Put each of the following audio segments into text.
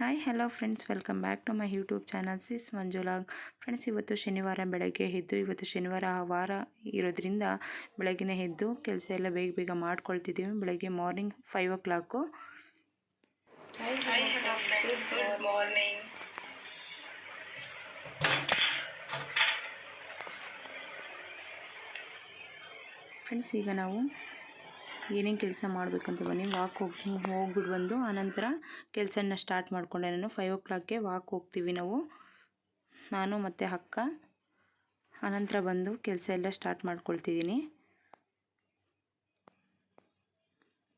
Hi hello friends welcome back to my YouTube channel sis ಮಂಜುಲಾಗ್ friends ಇವತ್ತು ಶನಿವಾರ ಬೆಳಗ್ಗೆ ಎದ್ದು ಇವತ್ತು ಶನಿವಾರ ವಾರ ಇರೋದ್ರಿಂದ ಬೆಳಗ್ಗೆ ಎದ್ದು ಕೆಲಸ ಎಲ್ಲ ಬೇಗ ಬೇಗ ಮಾಡ್ಕೊಳ್ತಿದ್ದೀವಿ ಬೆಳಗ್ಗೆ morning five o'clock morning friends ಈಗ ನಾವು ಏನೇನು ಕೆಲಸ ಮಾಡಬೇಕಂತ ಬನ್ನಿ. ವಾಕ್ ಹೋಗಿ ಹೋಗ್ಬಿಟ್ಟು ಬಂದು ಆನಂತರ ಕೆಲಸನ ಸ್ಟಾರ್ಟ್ ಮಾಡಿಕೊಂಡೆ ನಾನು. ಫೈವ್ ಓ ಕ್ಲಾಕ್ಗೆ ವಾಕ್ ಹೋಗ್ತೀವಿ ನಾವು. ನಾನು ಮತ್ತು ಅಕ್ಕ. ಆನಂತರ ಬಂದು ಕೆಲಸ ಎಲ್ಲ ಸ್ಟಾರ್ಟ್ ಮಾಡ್ಕೊಳ್ತಿದ್ದೀನಿ.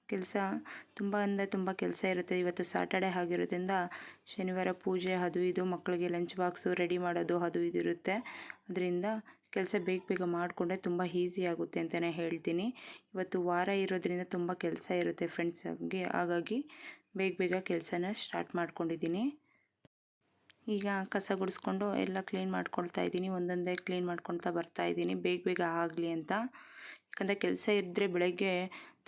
ಕೆಲಸ ತುಂಬ ಅಂದರೆ ತುಂಬ ಕೆಲಸ ಇರುತ್ತೆ. ಇವತ್ತು ಸಾಟರ್ಡೆ ಆಗಿರೋದ್ರಿಂದ ಶನಿವಾರ ಪೂಜೆ ಅದು ಇದು ಮಕ್ಕಳಿಗೆ ಲಂಚ್ ಬಾಕ್ಸು ರೆಡಿ ಮಾಡೋದು ಅದು ಇದು ಇರುತ್ತೆ. ಅದರಿಂದ ಕೆಲಸ ಬೇಗ ಬೇಗ ಮಾಡಿಕೊಂಡ್ರೆ ತುಂಬ ಈಸಿ ಆಗುತ್ತೆ ಅಂತಲೇ ಹೇಳ್ತೀನಿ. ಇವತ್ತು ವಾರ ಇರೋದ್ರಿಂದ ತುಂಬ ಕೆಲಸ ಇರುತ್ತೆ ಫ್ರೆಂಡ್ಸ್ ಹಾಗೆ. ಹಾಗಾಗಿ ಬೇಗ ಬೇಗ ಕೆಲಸನ ಸ್ಟಾರ್ಟ್ ಮಾಡ್ಕೊಂಡಿದ್ದೀನಿ. ಈಗ ಕಸ ಗುಡಿಸ್ಕೊಂಡು ಎಲ್ಲ ಕ್ಲೀನ್ ಮಾಡ್ಕೊಳ್ತಾ ಇದ್ದೀನಿ. ಒಂದೊಂದೇ ಕ್ಲೀನ್ ಮಾಡ್ಕೊಳ್ತಾ ಬರ್ತಾ ಇದ್ದೀನಿ. ಬೇಗ ಬೇಗ ಆಗಲಿ ಅಂತ. ಯಾಕಂದರೆ ಕೆಲಸ ಇದ್ದರೆ ಬೆಳಗ್ಗೆ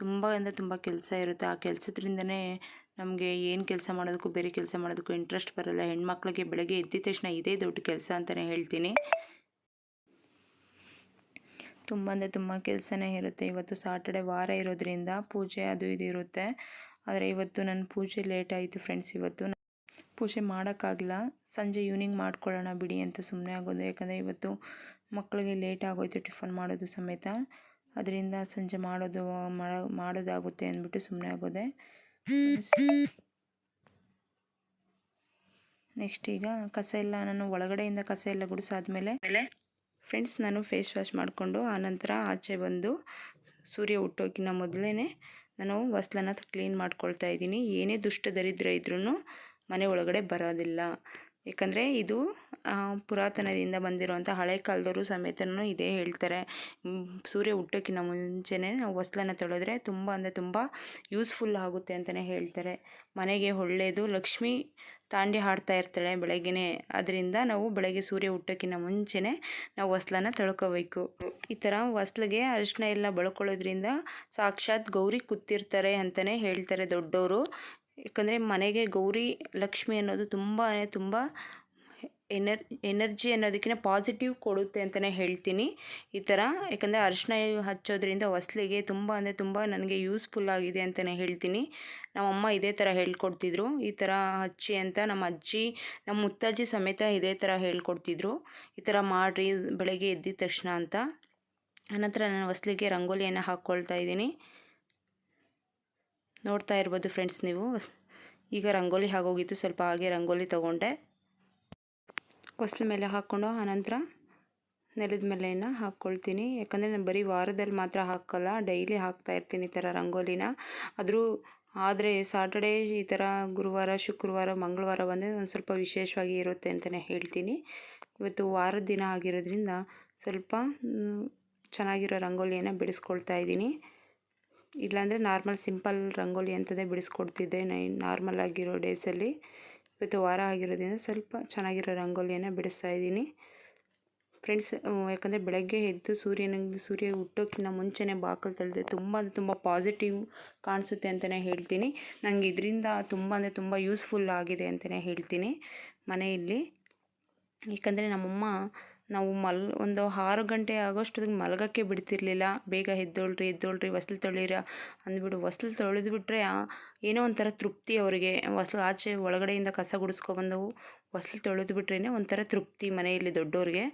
ತುಂಬ ಅಂದರೆ ತುಂಬ ಕೆಲಸ ಇರುತ್ತೆ. ಆ ಕೆಲಸದ್ರಿಂದನೇ ನಮಗೆ ಏನು ಕೆಲಸ ಮಾಡೋದಕ್ಕೂ, ಬೇರೆ ಕೆಲಸ ಮಾಡೋದಕ್ಕೂ ಇಂಟ್ರೆಸ್ಟ್ ಬರಲ್ಲ. ಹೆಣ್ಮಕ್ಳಿಗೆ ಬೆಳಗ್ಗೆ ಎದ್ದಿದ ತಕ್ಷಣ ಇದೇ ದೊಡ್ಡ ಕೆಲಸ ಅಂತಲೇ ಹೇಳ್ತೀನಿ. ತುಂಬ ಅಂದರೆ ತುಂಬ ಕೆಲಸನೇ ಇರುತ್ತೆ. ಇವತ್ತು ಸಾಟರ್ಡೆ ವಾರ ಇರೋದ್ರಿಂದ ಪೂಜೆ ಅದು ಇದು ಇರುತ್ತೆ. ಆದರೆ ಇವತ್ತು ನನ್ನ ಪೂಜೆ ಲೇಟ್ ಆಯಿತು ಫ್ರೆಂಡ್ಸ್ ಇವತ್ತು. ಪೂಜೆ ಮಾಡೋಕ್ಕಾಗಲ್ಲ ಸಂಜೆ ಈವ್ನಿಂಗ್ ಮಾಡ್ಕೊಳ್ಳೋಣ ಬಿಡಿ ಅಂತ ಸುಮ್ಮನೆ ಆಗೋದು. ಯಾಕಂದರೆ ಇವತ್ತು ಮಕ್ಕಳಿಗೆ ಲೇಟ್ ಆಗೋಯ್ತು ಟಿಫನ್ ಮಾಡೋದು ಸಮೇತ. ಅದರಿಂದ ಸಂಜೆ ಮಾಡೋದು ಮಾಡೋದಾಗುತ್ತೆ ಅಂದ್ಬಿಟ್ಟು ಸುಮ್ಮನೆ ಆಗೋದೆ. ನೆಕ್ಸ್ಟ್ ಈಗ ಕಸ ಎಲ್ಲ ನಾನು ಒಳಗಡೆಯಿಂದ ಕಸ ಎಲ್ಲ ಗುಡಿಸಾದ್ಮೇಲೆ ಫ್ರೆಂಡ್ಸ್ ನಾನು ಫೇಸ್ ವಾಶ್ ಮಾಡಿಕೊಂಡು ಆನಂತರ ಆಚೆ ಬಂದು ಸೂರ್ಯ ಹುಟ್ಟೋಕಿನ ಮೊದಲೇ ನಾನು ಹೊಸ್ಲನ್ನ ಕ್ಲೀನ್ ಮಾಡ್ಕೊಳ್ತಾ ಇದ್ದೀನಿ. ಏನೇ ದುಷ್ಟ ದರಿದ್ರ ಇದ್ರೂ ಮನೆ ಒಳಗಡೆ ಬರೋದಿಲ್ಲ. ಯಾಕಂದರೆ ಇದು ಪುರಾತನದಿಂದ ಬಂದಿರುವಂಥ ಹಳೆ ಕಾಲದವರು ಸಮೇತನೂ ಇದೇ ಹೇಳ್ತಾರೆ. ಸೂರ್ಯ ಹುಟ್ಟೋಕ್ಕಿಂತ ಮುಂಚೆನೇ ನಾವು ಹೊಸ್ಲನ್ನ ತೊಳೆದ್ರೆ ತುಂಬ ಅಂದರೆ ತುಂಬ ಯೂಸ್ಫುಲ್ ಆಗುತ್ತೆ ಅಂತಲೇ ಹೇಳ್ತಾರೆ. ಮನೆಗೆ ಒಳ್ಳೆಯದು ಲಕ್ಷ್ಮಿ ತಾಂಡಿ ಹಾಡ್ತಾ ಇರ್ತಾಳೆ ಬೆಳಗ್ಗೆನೇ. ಅದರಿಂದ ನಾವು ಬೆಳಗ್ಗೆ ಸೂರ್ಯ ಹುಟ್ಟೋಕ್ಕಿಂತ ಮುಂಚೆನೇ ನಾವು ಹೊಸ್ಲನ್ನ ತೊಳ್ಕೋಬೇಕು. ಈ ಥರ ಹೊಸ್ಲಿಗೆ ಅರಿಶಿನ ಎಲ್ಲ ಬಳ್ಕೊಳ್ಳೋದ್ರಿಂದ ಸಾಕ್ಷಾತ್ ಗೌರಿ ಕೂತಿರ್ತಾರೆ ಅಂತಲೇ ಹೇಳ್ತಾರೆ ದೊಡ್ಡವರು ಯಾಕಂದರೆ ಮನೆಗೆ ಗೌರಿ, ಲಕ್ಷ್ಮಿ ಅನ್ನೋದು ತುಂಬಾ ತುಂಬ ಎನರ್ ಎನರ್ಜಿ ಅನ್ನೋದಕ್ಕಿಂತ ಪಾಸಿಟಿವ್ ಕೊಡುತ್ತೆ ಅಂತಲೇ ಹೇಳ್ತೀನಿ. ಈ ಥರ ಯಾಕಂದರೆ ಅರಿಶಿನ ಹಚ್ಚೋದ್ರಿಂದ ಹೊಸ್ಲಿಗೆ ತುಂಬ ಅಂದರೆ ತುಂಬ ನನಗೆ ಯೂಸ್ಫುಲ್ ಆಗಿದೆ ಅಂತಲೇ ಹೇಳ್ತೀನಿ. ನಮ್ಮಮ್ಮ ಇದೇ ಥರ ಹೇಳ್ಕೊಡ್ತಿದ್ರು. ಈ ಥರ ಹಚ್ಚಿ ಅಂತ ನಮ್ಮ ಅಜ್ಜಿ, ನಮ್ಮ ಮುತ್ತಜ್ಜಿ ಸಮೇತ ಇದೇ ಥರ ಹೇಳ್ಕೊಡ್ತಿದ್ರು. ಈ ಥರ ಮಾಡಿರಿ, ಬೆಳಗ್ಗೆ ಎದ್ದಿದ ತಕ್ಷಣ ಅಂತ. ಆನಂತರ ನಾನು ಹೊಸ್ಲಿಗೆ ರಂಗೋಲಿಯನ್ನು ಹಾಕ್ಕೊಳ್ತಾ ಇದ್ದೀನಿ. ನೋಡ್ತಾ ಇರ್ಬೋದು ಫ್ರೆಂಡ್ಸ್ ನೀವು. ಈಗ ರಂಗೋಲಿ ಹಾಗೋಗಿತ್ತು ಸ್ವಲ್ಪ ಹಾಗೆ ರಂಗೋಲಿ ತೊಗೊಂಡೆ. ಹೊಸ್ಲ ಮೇಲೆ ಹಾಕ್ಕೊಂಡು ಆನಂತರ ನೆಲದ ಮೇಲೆನ ಹಾಕ್ಕೊಳ್ತೀನಿ. ಯಾಕಂದರೆ ನಾನು ಬರೀ ವಾರದಲ್ಲಿ ಮಾತ್ರ ಹಾಕೋಲ್ಲ, ಡೈಲಿ ಹಾಕ್ತಾ ಇರ್ತೀನಿ ಈ ಥರ ರಂಗೋಲಿನ. ಆದರೂ ಆದರೆ ಸಾಟರ್ಡೇ ಈ ಥರ ಗುರುವಾರ, ಶುಕ್ರವಾರ, ಮಂಗಳವಾರ ಬಂದರೆ ಒಂದು ಸ್ವಲ್ಪ ವಿಶೇಷವಾಗಿ ಇರುತ್ತೆ ಅಂತಲೇ ಹೇಳ್ತೀನಿ. ಇವತ್ತು ವಾರದ ದಿನ ಆಗಿರೋದ್ರಿಂದ ಸ್ವಲ್ಪ ಚೆನ್ನಾಗಿರೋ ರಂಗೋಲಿಯನ್ನು ಬಿಡಿಸ್ಕೊಳ್ತಾ ಇದ್ದೀನಿ. ಇಲ್ಲಾಂದರೆ ನಾರ್ಮಲ್ ಸಿಂಪಲ್ ರಂಗೋಲಿ ಅಂತದೇ ಬಿಡಿಸ್ಕೊಡ್ತಿದ್ದೆ. ನಾರ್ಮಲ್ ಆಗಿರೋ ಡೇಸಲ್ಲಿ. ಇವತ್ತು ವಾರ ಆಗಿರೋದ್ರಿಂದ ಸ್ವಲ್ಪ ಚೆನ್ನಾಗಿರೋ ರಂಗೋಲಿಯನ್ನು ಬಿಡಿಸ್ತಾ ಇದ್ದೀನಿ. ಫ್ರೆಂಡ್ಸ್ ಯಾಕಂದರೆ ಬೆಳಗ್ಗೆ ಎದ್ದು ಸೂರ್ಯನ, ಸೂರ್ಯ ಹುಟ್ಟೋಕ್ಕಿಂತ ಮುಂಚೆನೇ ಬಾಕಲು ತಳ್ಳಿದೆ ತುಂಬ ಅಂದರೆ ತುಂಬ ಪಾಸಿಟಿವ್ ಕಾಣಿಸುತ್ತೆ ಅಂತಲೇ ಹೇಳ್ತೀನಿ. ನನಗೆ ಇದರಿಂದ ತುಂಬ ಅಂದರೆ ತುಂಬ ಯೂಸ್ಫುಲ್ ಆಗಿದೆ ಅಂತಲೇ ಹೇಳ್ತೀನಿ ಮನೆಯಲ್ಲಿ. ಏಕೆಂದರೆ ನಮ್ಮಮ್ಮ ನಾವು ಮಲ್, ಒಂದು ಆರು ಗಂಟೆ ಆಗೋಷ್ಟೊತ್ತಿಗೆ ಮಲಗೋಕ್ಕೆ ಬಿಡ್ತಿರ್ಲಿಲ್ಲ. ಬೇಗ ಎದ್ದೋಳ್ರಿ ಎದ್ದೋಳ್ರಿ, ಹೊಸ್ಲು ತೊಳೀರ ಅಂದ್ಬಿಟ್ಟು ಹೊಸ್ಲು ತೊಳೆದ್ಬಿಟ್ರೆ ಏನೋ ಒಂಥರ ತೃಪ್ತಿ ಅವರಿಗೆ. ಹೊಸ್ಲು ಆಚೆ ಒಳಗಡೆಯಿಂದ ಕಸ ಗುಡಿಸ್ಕೊಬಂದವು ಹೊಸ್ಲು ತೊಳೆದು ಬಿಟ್ರೇ ಒಂಥರ ತೃಪ್ತಿ ಮನೆಯಲ್ಲಿ ದೊಡ್ಡವ್ರಿಗೆ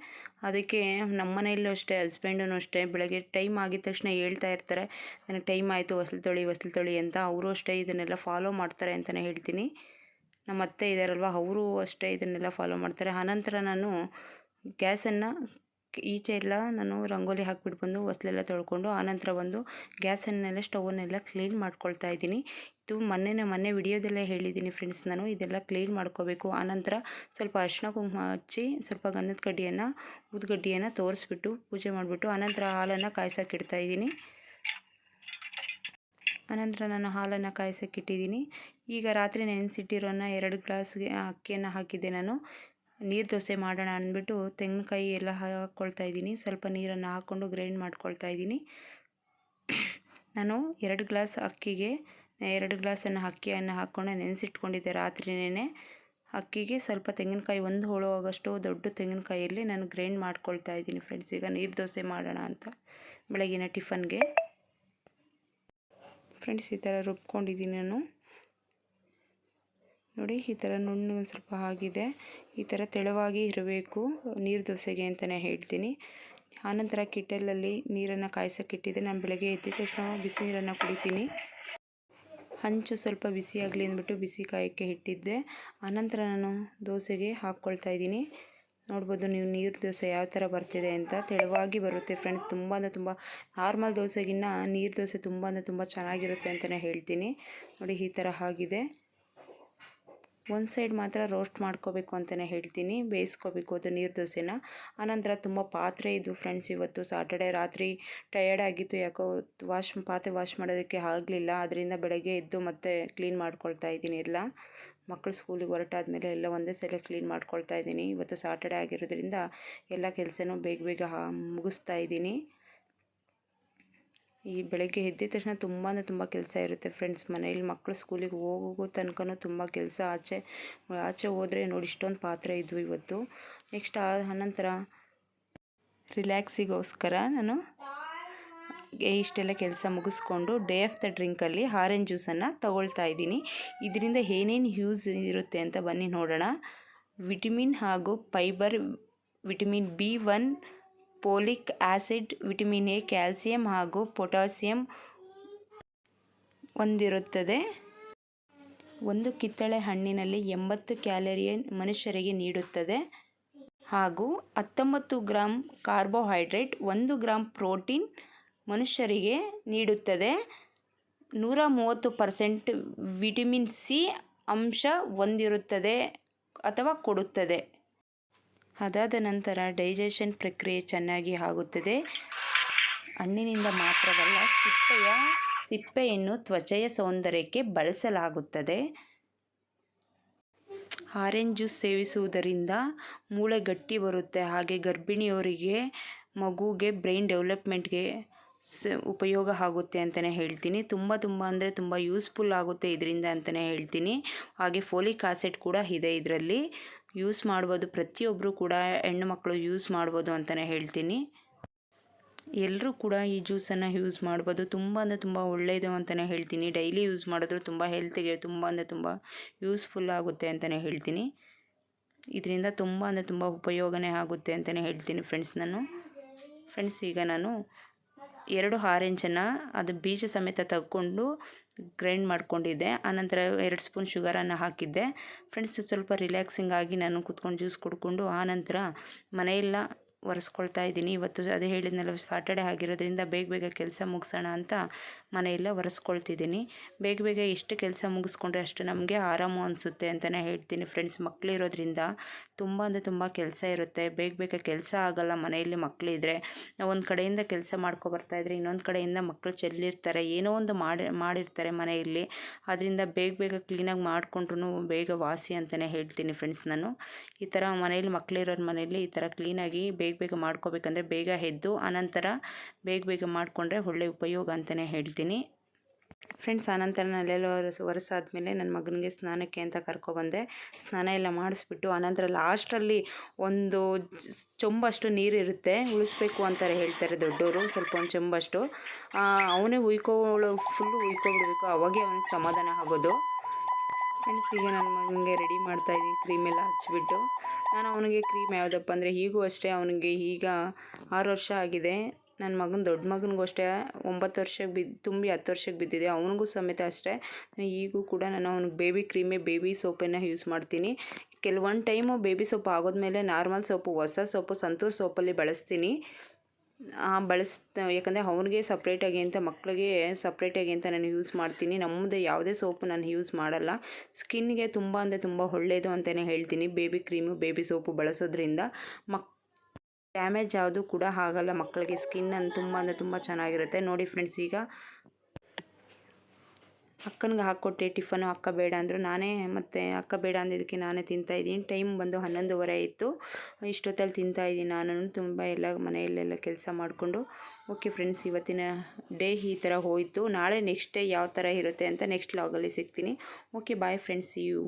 ಅದಕ್ಕೆ ನಮ್ಮ ಮನೆಯಲ್ಲೂ ಅಷ್ಟೇ ಹಸ್ಬೆಂಡೂ ಅಷ್ಟೇ. ಬೆಳಗ್ಗೆ ಟೈಮ್ ಆಗಿದ ತಕ್ಷಣ ಹೇಳ್ತಾ ಇರ್ತಾರೆ, ನನಗೆ ಟೈಮ್ ಆಯಿತು, ಹೊಸ್ಲು ತೊಳಿ ಹೊಸ್ಲು ತೊಳಿ ಅಂತ. ಅವರು ಅಷ್ಟೇ ಇದನ್ನೆಲ್ಲ ಫಾಲೋ ಮಾಡ್ತಾರೆ ಅಂತಲೇ ಹೇಳ್ತೀನಿ. ನಮ್ಮ ಅತ್ತೆ ಇದ್ದಾರಲ್ವ ಅವರು ಅಷ್ಟೇ ಇದನ್ನೆಲ್ಲ ಫಾಲೋ ಮಾಡ್ತಾರೆ. ಆನಂತರ ನಾನು ಗ್ಯಾಸನ್ನು ಈಚೆ ಎಲ್ಲ ನಾನು ರಂಗೋಲಿ ಹಾಕ್ಬಿಟ್ಟು ಬಂದು ಹೊಸ್ಲೆಲ್ಲ ತೊಳ್ಕೊಂಡು, ಆನಂತರ ಬಂದು ಗ್ಯಾಸನ್ನೆಲ್ಲ ಸ್ಟವನ್ನೆಲ್ಲ ಕ್ಲೀನ್ ಮಾಡ್ಕೊಳ್ತಾ ಇದ್ದೀನಿ. ಇದು ಮೊನ್ನೆ ಮೊನ್ನೆ ವಿಡಿಯೋದಲ್ಲೇ ಹೇಳಿದ್ದೀನಿ ಫ್ರೆಂಡ್ಸ್ ನಾನು, ಇದೆಲ್ಲ ಕ್ಲೀನ್ ಮಾಡ್ಕೋಬೇಕು. ಆನಂತರ ಸ್ವಲ್ಪ ಅರಿಶಿನ ಕುಂಕುಮ ಹಚ್ಚಿ, ಸ್ವಲ್ಪ ಗಂಧದ ಕಡ್ಡಿಯನ್ನು ಊದ್ಗಡ್ಡಿಯನ್ನು ತೋರಿಸ್ಬಿಟ್ಟು ಪೂಜೆ ಮಾಡಿಬಿಟ್ಟು, ಆನಂತರ ಹಾಲನ್ನು ಕಾಯಿಸೋಕ್ಕಿಡ್ತಾ ಇದ್ದೀನಿ. ಆನಂತರ ನಾನು ಹಾಲನ್ನು ಕಾಯಿಸೋಕ್ಕಿಟ್ಟಿದ್ದೀನಿ ಈಗ ರಾತ್ರಿ ನೆನೆಸಿಟ್ಟಿರೋನ ಎರಡು ಗ್ಲಾಸ್ಗೆ ಅಕ್ಕಿಯನ್ನು ಹಾಕಿದ್ದೆ ನಾನು. ನೀರು ದೋಸೆ ಮಾಡೋಣ ಅಂದ್ಬಿಟ್ಟು ತೆಂಗಿನಕಾಯಿ ಎಲ್ಲ ಹಾಕ್ಕೊಳ್ತಾ ಇದ್ದೀನಿ. ಸ್ವಲ್ಪ ನೀರನ್ನು ಹಾಕ್ಕೊಂಡು ಗ್ರೈಂಡ್ ಮಾಡ್ಕೊಳ್ತಾ ಇದ್ದೀನಿ. ನಾನು ಎರಡು ಗ್ಲಾಸ್ ಅಕ್ಕಿಗೆ, ಎರಡು ಗ್ಲಾಸನ್ನು ಅಕ್ಕಿಯನ್ನು ಹಾಕ್ಕೊಂಡು ನೆನೆಸಿಟ್ಕೊಂಡಿದ್ದೆ ರಾತ್ರಿನೇ ಅಕ್ಕಿಗೆ ಸ್ವಲ್ಪ ತೆಂಗಿನಕಾಯಿ ಒಂದು ಹೋಳು ಆಗೋಷ್ಟು ದೊಡ್ಡ ತೆಂಗಿನಕಾಯಿಯಲ್ಲಿ ನಾನು ಗ್ರೈಂಡ್ ಮಾಡ್ಕೊಳ್ತಾ ಇದ್ದೀನಿ ಫ್ರೆಂಡ್ಸ್ ಈಗ ನೀರು ದೋಸೆ ಮಾಡೋಣ ಅಂತ ಬೆಳಗಿನ ಟಿಫನ್ಗೆ. ಫ್ರೆಂಡ್ಸ್ ಈ ಥರ ರುಬ್ಕೊಂಡಿದ್ದೀನಿ ನಾನು. ನೋಡಿ, ಈ ಥರ ನುಣ್ಣಗೆ ಸ್ವಲ್ಪ ಆಗಿದೆ. ಈ ಥರ ತೆಳುವಾಗಿ ಇರಬೇಕು ನೀರು ದೋಸೆಗೆ ಅಂತಲೇ ಹೇಳ್ತೀನಿ. ಆನಂತರ ಕಿಟ್ಟಲಲ್ಲಿ ನೀರನ್ನು ಕಾಯ್ಸೋಕ್ಕಿಟ್ಟಿದ್ದೆ ನಾನು ಬೆಳಗ್ಗೆ ಎದ್ದ ತಕ್ಷಣ ಬಿಸಿ ನೀರನ್ನು ಕುಡಿತೀನಿ. ಹಂಚು ಸ್ವಲ್ಪ ಬಿಸಿ ಆಗಲಿ ಅಂದ್ಬಿಟ್ಟು ಬಿಸಿ ಕಾಯೋಕ್ಕೆ ಇಟ್ಟಿದ್ದೆ. ಆನಂತರ ನಾನು ದೋಸೆಗೆ ಹಾಕ್ಕೊಳ್ತಾ ಇದ್ದೀನಿ. ನೋಡ್ಬೋದು ನೀವು ನೀರು ದೋಸೆ ಯಾವ ಥರ ಬರ್ತಿದೆ ಅಂತ ತೆಳುವಾಗಿ ಬರುತ್ತೆ ಫ್ರೆಂಡ್ಸ್. ತುಂಬ ಅಂದರೆ ತುಂಬ ನಾರ್ಮಲ್ ದೋಸೆಗಿನ್ನ ನೀರು ದೋಸೆ ತುಂಬ ಅಂದರೆ ತುಂಬ ಚೆನ್ನಾಗಿರುತ್ತೆ ಅಂತಲೇ ಹೇಳ್ತೀನಿ. ನೋಡಿ, ಈ ಥರ ಆಗಿದೆ. ಒಂದು ಸೈಡ್ ಮಾತ್ರ ರೋಸ್ಟ್ ಮಾಡ್ಕೋಬೇಕು ಅಂತಲೇ ಹೇಳ್ತೀನಿ. ಬೇಯಿಸ್ಕೋಬೇಕು ಅದು ನೀರು ದೋಸೆನ. ಆನಂತರ ತುಂಬ ಪಾತ್ರೆ ಇದು ಫ್ರೆಂಡ್ಸ್ ಇವತ್ತು ಸಾಟರ್ಡೆ ರಾತ್ರಿ ಟಯರ್ಡ್ ಆಗಿತ್ತು. ಯಾಕೋ ವಾಶ್ ಪಾತ್ರೆ ವಾಶ್ ಮಾಡೋದಕ್ಕೆ ಆಗಲಿಲ್ಲ. ಅದರಿಂದ ಬೆಳಗ್ಗೆ ಎದ್ದು ಮತ್ತೆ ಕ್ಲೀನ್ ಮಾಡ್ಕೊಳ್ತಾ ಇದ್ದೀನಿ ಎಲ್ಲ. ಮಕ್ಕಳು ಸ್ಕೂಲಿಗೆ ಹೊರಟಾದ್ಮೇಲೆ ಎಲ್ಲ ಒಂದೇ ಸಲ ಕ್ಲೀನ್ ಮಾಡ್ಕೊಳ್ತಾ ಇದ್ದೀನಿ. ಇವತ್ತು ಸಾಟರ್ಡೆ ಆಗಿರೋದ್ರಿಂದ ಎಲ್ಲ ಕೆಲಸನೂ ಬೇಗ ಬೇಗ ಮುಗಿಸ್ತಾ ಇದ್ದೀನಿ. ಈ ಬೆಳಗ್ಗೆ ಎದ್ದಿದ ತಕ್ಷಣ ತುಂಬ ಅಂದರೆ ತುಂಬ ಕೆಲಸ ಇರುತ್ತೆ ಫ್ರೆಂಡ್ಸ್ ಮನೇಲಿ ಮಕ್ಕಳು ಸ್ಕೂಲಿಗೆ ಹೋಗೋ ತನಕನೂ ತುಂಬ ಕೆಲಸ. ಆಚೆ ಆಚೆ ಹೋದರೆ ನೋಡಿ ಇಷ್ಟೊಂದು ಪಾತ್ರೆ ಇದ್ವು ಇವತ್ತು. ನೆಕ್ಸ್ಟ್ ಆನಂತರ ರಿಲ್ಯಾಕ್ಸಿಗೋಸ್ಕರ ನಾನು ಇಷ್ಟೆಲ್ಲ ಕೆಲಸ ಮುಗಿಸ್ಕೊಂಡು ಡೇ ಆಫ್ ದ ಡ್ರಿಂಕಲ್ಲಿ ಆರೆಂಜ್ ಜ್ಯೂಸನ್ನು ತಗೊಳ್ತಾ ಇದ್ದೀನಿ. ಇದರಿಂದ ಏನೇನು ಯೂಸ್ ಇರುತ್ತೆ ಅಂತ ಬನ್ನಿ ನೋಡೋಣ. ವಿಟಮಿನ್ ಹಾಗೂ fibre vitamin B one folic acid, vitamin A, calcium ಹಾಗೂ ಪೊಟ್ಯಾಸಿಯಂ ಹೊಂದಿರುತ್ತದೆ. ಒಂದು ಕಿತ್ತಳೆ ಹಣ್ಣಿನಲ್ಲಿ ಎಂಬತ್ತು ಕ್ಯಾಲರಿಯ ಮನುಷ್ಯರಿಗೆ ನೀಡುತ್ತದೆ. ಹಾಗೂ ಹತ್ತೊಂಬತ್ತು ಗ್ರಾಮ್ ಕಾರ್ಬೋಹೈಡ್ರೇಟ್, ಒಂದು ಗ್ರಾಮ್ ಪ್ರೋಟೀನ್ ಮನುಷ್ಯರಿಗೆ ನೀಡುತ್ತದೆ. ನೂರ ಮೂವತ್ತು ಪರ್ಸೆಂಟ್ ವಿಟಮಿನ್ ಸಿ ಅಂಶ ಹೊಂದಿರುತ್ತದೆ ಅಥವಾ ಕೊಡುತ್ತದೆ. ಅದಾದ ನಂತರ ಡೈಜೆಷನ್ ಪ್ರಕ್ರಿಯೆ ಚೆನ್ನಾಗಿ ಆಗುತ್ತದೆ. ಹಣ್ಣಿನಿಂದ ಮಾತ್ರವಲ್ಲ, ಸಿಪ್ಪೆಯ, ಸಿಪ್ಪೆಯನ್ನು ತ್ವಚೆಯ ಸೌಂದರ್ಯಕ್ಕೆ ಬಳಸಲಾಗುತ್ತದೆ. ಆರೆಂಜ್ ಜ್ಯೂಸ್ ಸೇವಿಸುವುದರಿಂದ ಮೂಳೆ ಗಟ್ಟಿ ಬರುತ್ತೆ. ಹಾಗೆ ಗರ್ಭಿಣಿಯವರಿಗೆ ಮಗುಗೆ ಬ್ರೈನ್ ಡೆವಲಪ್ಮೆಂಟ್ಗೆ ಸ, ಉಪಯೋಗ ಆಗುತ್ತೆ ಅಂತಲೇ ಹೇಳ್ತೀನಿ. ತುಂಬ ತುಂಬ ಅಂದರೆ ತುಂಬ ಯೂಸ್ಫುಲ್ ಆಗುತ್ತೆ ಇದರಿಂದ ಅಂತಲೇ ಹೇಳ್ತೀನಿ. ಹಾಗೆ ಫೋಲಿಕ್ ಆಸಿಡ್ ಕೂಡ ಇದೆ ಇದರಲ್ಲಿ. ಯೂಸ್ ಮಾಡ್ಬೋದು. ಪ್ರತಿಯೊಬ್ಬರು ಕೂಡ ಹೆಣ್ಣು ಮಕ್ಕಳು ಯೂಸ್ ಮಾಡ್ಬೋದು ಅಂತಲೇ ಹೇಳ್ತೀನಿ. ಎಲ್ಲರೂ ಕೂಡ ಈ ಜ್ಯೂಸನ್ನು ಯೂಸ್ ಮಾಡ್ಬೋದು. ತುಂಬ ಅಂದರೆ ತುಂಬ ಒಳ್ಳೆಯದು ಅಂತಲೇ ಹೇಳ್ತೀನಿ. ಡೈಲಿ ಯೂಸ್ ಮಾಡಿದ್ರು ತುಂಬ ಹೆಲ್ತಿಗೆ ತುಂಬ ಅಂದರೆ ತುಂಬ ಯೂಸ್ಫುಲ್ ಆಗುತ್ತೆ ಅಂತಲೇ ಹೇಳ್ತೀನಿ. ಇದರಿಂದ ತುಂಬ ಅಂದರೆ ತುಂಬ ಉಪಯೋಗನೇ ಆಗುತ್ತೆ ಅಂತಲೇ ಹೇಳ್ತೀನಿ ಫ್ರೆಂಡ್ಸ್ ನಾನು. ಫ್ರೆಂಡ್ಸ್ ಈಗ ನಾನು ಎರಡು ಆರೆಂಜನ್ನು ಅದು ಬೀಜ ಸಮೇತ ತಗೊಂಡು ಗ್ರೈಂಡ್ ಮಾಡ್ಕೊಂಡಿದ್ದೆ. ಆನಂತರ ಎರಡು ಸ್ಪೂನ್ ಶುಗರನ್ನು ಹಾಕಿದ್ದೆ. ಫ್ರೆಂಡ್ಸ್, ಸ್ವಲ್ಪ ರಿಲ್ಯಾಕ್ಸಿಂಗ್ ಆಗಿ ನಾನು ಕೂತ್ಕೊಂಡು ಜ್ಯೂಸ್ ಕುಡ್ಕೊಂಡು ಆನಂತರ ಮನೆಯೆಲ್ಲ ಒರೆಸ್ಕೊಳ್ತಾ ಇದ್ದೀನಿ. ಇವತ್ತು ಅದೇ ಹೇಳಿದ್ನಲ್ಲ ಸಾಟರ್ಡೆ ಆಗಿರೋದ್ರಿಂದ ಬೇಗ ಬೇಗ ಕೆಲಸ ಮುಗಿಸೋಣ ಅಂತ ಮನೆಯೆಲ್ಲ ಒರೆಸ್ಕೊಳ್ತಿದ್ದೀನಿ. ಬೇಗ ಬೇಗ ಎಷ್ಟು ಕೆಲಸ ಮುಗಿಸ್ಕೊಂಡ್ರೆ ಅಷ್ಟು ನಮಗೆ ಆರಾಮು ಅನಿಸುತ್ತೆ ಅಂತಲೇ ಹೇಳ್ತೀನಿ ಫ್ರೆಂಡ್ಸ್ ಮಕ್ಕಳಿರೋದ್ರಿಂದ ತುಂಬ ಅಂದರೆ ತುಂಬ ಕೆಲಸ ಇರುತ್ತೆ. ಬೇಗ ಬೇಗ ಕೆಲಸ ಆಗೋಲ್ಲ ಮನೆಯಲ್ಲಿ ಮಕ್ಕಳಿದ್ರೆ ನಾವು ಒಂದು ಕಡೆಯಿಂದ ಕೆಲಸ ಬರ್ತಾಯಿದ್ರೆ ಇನ್ನೊಂದು ಕಡೆಯಿಂದ ಮಕ್ಕಳು ಚೆಲ್ಲಿರ್ತಾರೆ. ಏನೋ ಒಂದು ಮಾಡಿ, ಮಾಡಿರ್ತಾರೆ ಮನೆಯಲ್ಲಿ. ಅದರಿಂದ ಬೇಗ ಬೇಗ ಕ್ಲೀನಾಗಿ ಮಾಡಿಕೊಂಡ್ರು ಬೇಗ ವಾಸಿ ಅಂತಲೇ ಹೇಳ್ತೀನಿ ಫ್ರೆಂಡ್ಸ್ ನಾನು. ಈ ಥರ ಮನೇಲಿ ಮಕ್ಕಳಿರೋರ ಮನೆಯಲ್ಲಿ ಈ ಥರ ಕ್ಲೀನಾಗಿ ಬೇಗ ಬೇಗ ಬೇಗ ಮಾಡ್ಕೋಬೇಕಂದ್ರೆ ಬೇಗ ಎದ್ದು ಆನಂತರ ಬೇಗ ಬೇಗ ಮಾಡಿಕೊಂಡ್ರೆ ಒಳ್ಳೆ ಉಪಯೋಗ ಅಂತಲೇ ಹೇಳ್ತೀನಿ. ಫ್ರೆಂಡ್ಸ್, ಆನಂತರ ನಾನೆಲ್ಲ ಒರೆಸ್ ಒರೆಸಾದ್ಮೇಲೆ ನನ್ನ ಮಗನಿಗೆ ಸ್ನಾನಕ್ಕೆ ಅಂತ ಕರ್ಕೊಬಂದೆ ಸ್ನಾನ ಎಲ್ಲ ಮಾಡಿಸ್ಬಿಟ್ಟು ಆನಂತರ ಲಾಸ್ಟಲ್ಲಿ ಒಂದು ಚೊಂಬಷ್ಟು ನೀರು ಇರುತ್ತೆ ಉಳಿಸ್ಬೇಕು ಅಂತಾರೆ ಹೇಳ್ತಾರೆ ದೊಡ್ಡವರು, ಸ್ವಲ್ಪ ಒಂದು ಚೊಂಬಷ್ಟು. ಅವನೇ ಉಯ್ಕೊಳ್ಳೋ ಫುಲ್ಲು ಉಯ್ಕೊಬಿಡ್ಬೇಕು. ಅವಾಗೇ ಅವನಿಗೆ ಸಮಾಧಾನ ಆಗೋದು. ಫ್ರೆಂಡ್ಸ್, ಈಗ ನನ್ನ ಮಗನಿಗೆ ರೆಡಿ ಮಾಡ್ತಾಯಿದ್ದೀನಿ ಕ್ರೀಮೆಲ್ಲ ಹಚ್ಬಿಟ್ಟು ನಾನು ಅವನಿಗೆ ಕ್ರೀಮ್ ಯಾವುದಪ್ಪ ಅಂದರೆ ಈಗೂ ಅಷ್ಟೇ ಅವನಿಗೆ ಈಗ ಆರು ವರ್ಷ ಆಗಿದೆ. ನನ್ನ ಮಗನ ದೊಡ್ಡ ಮಗನಿಗೂ ಅಷ್ಟೇ ಒಂಬತ್ತು ವರ್ಷಕ್ಕೆ ಬಿದ್ದು ತುಂಬಿ ಹತ್ತು ವರ್ಷಕ್ಕೆ ಬಿದ್ದಿದೆ. ಅವನಿಗೂ ಸಮೇತ ಅಷ್ಟೇ. ಈಗೂ ಕೂಡ ನಾನು ಅವ್ನಿಗೆ ಬೇಬಿ ಕ್ರೀಮೇ, ಬೇಬಿ ಸೋಪನ್ನು ಯೂಸ್ ಮಾಡ್ತೀನಿ. ಕೆಲವೊಂದು ಟೈಮು ಬೇಬಿ ಸೋಪ್ ಆಗೋದ್ಮೇಲೆ ನಾರ್ಮಲ್ ಸೋಪು, ಹೊಸ ಸೋಪು, ಸಂತೂರ್ ಸೋಪಲ್ಲಿ ಬಳಸ್ತೀನಿ. ಬಳಸ್ ಯಾಕಂದರೆ ಅವನಿಗೆ ಸಪ್ರೇಟಾಗಿ ಅಂತ ಮಕ್ಕಳಿಗೆ ಸಪ್ರೇಟಾಗಿ ಅಂತ ನಾನು ಯೂಸ್ ಮಾಡ್ತೀನಿ. ನಮ್ಮದು ಯಾವುದೇ ಸೋಪು ನಾನು ಯೂಸ್ ಮಾಡಲ್ಲ. ಸ್ಕಿನ್ಗೆ ತುಂಬ ಅಂದರೆ ತುಂಬ ಒಳ್ಳೆಯದು ಅಂತಲೇ ಹೇಳ್ತೀನಿ. ಬೇಬಿ ಕ್ರೀಮು ಬೇಬಿ ಸೋಪು ಬಳಸೋದ್ರಿಂದ ಮಕ್ ಡ್ಯಾಮೇಜ್ ಯಾವುದು ಕೂಡ ಆಗಲ್ಲ ಮಕ್ಕಳಿಗೆ ಸ್ಕಿನ್ ತುಂಬ ಅಂದರೆ ತುಂಬ ಚೆನ್ನಾಗಿರುತ್ತೆ. ನೋಡಿ ಫ್ರೆಂಡ್ಸ್ ಈಗ ಅಕ್ಕನಿಗೆ ಹಾಕ್ಕೊಟ್ಟೆ, ಟಿಫನು ಅಕ್ಕ ಬೇಡ ಅಂದರು. ನಾನೇ ಮತ್ತು ಅಕ್ಕ ಬೇಡ ಅಂದಿದ್ದಕ್ಕೆ ನಾನೇ ತಿಂತಾಯಿದ್ದೀನಿ ಟೈಮ್ ಬಂದು ಹನ್ನೊಂದುವರೆ ಇತ್ತು ಇಷ್ಟೊತ್ತಲ್ಲಿ ತಿಂತಾಯಿದ್ದೀನಿ ನಾನು. ತುಂಬ ಎಲ್ಲ ಮನೆಯಲ್ಲೆಲ್ಲ ಕೆಲಸ ಮಾಡಿಕೊಂಡು. ಓಕೆ ಫ್ರೆಂಡ್ಸ್, ಇವತ್ತಿನ ಡೇ ಈ ಥರ ಹೋಯಿತು. ನಾಳೆ ನೆಕ್ಸ್ಟ್ ಡೇ ಯಾವ ಥರ ಇರುತ್ತೆ ಅಂತ ನೆಕ್ಸ್ಟ್ ಲಾಗಲ್ಲಿ ಸಿಗ್ತೀನಿ. Okay, bye friends you.